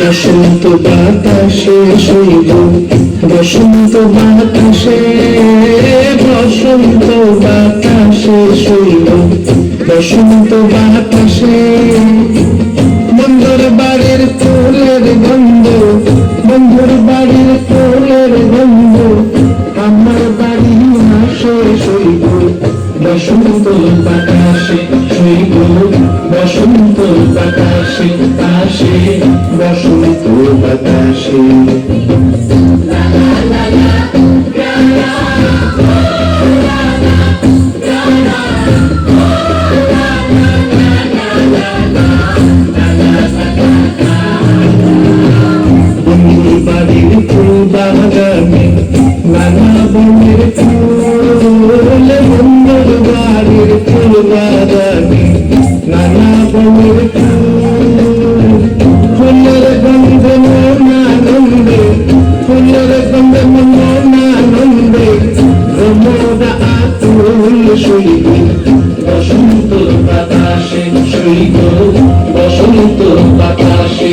বসন্ত বাতাসে শৈব বসন্ত বাতাসে বসন্ত বাতাসে শৈব বসন্ত বাতাসে, বন্ধুর বাড়ির ফুলের গন্ধ, বন্ধুর বাড়ির ফুলের গন্ধ। আমার বাড়ি আসে শৈব বসন্ত বাতাসে বসন্ত শৈব বসন্ত বাতাসে শৈব বসন্ত বাতাসে।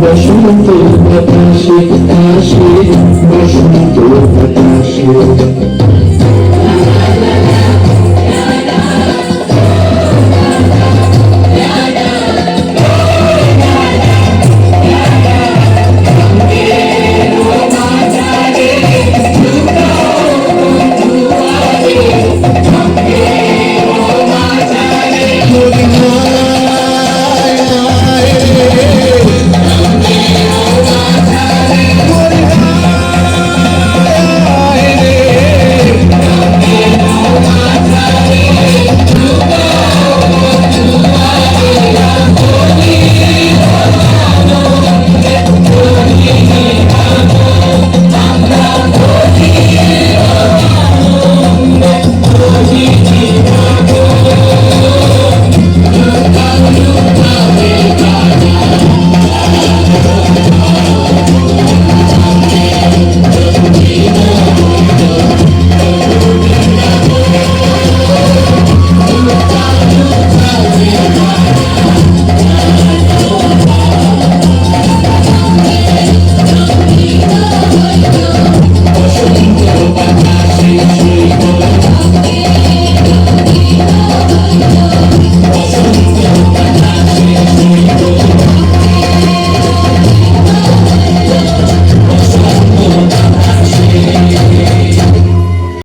বসন্ত বাতাসে আসে বসন্ত বাতাসে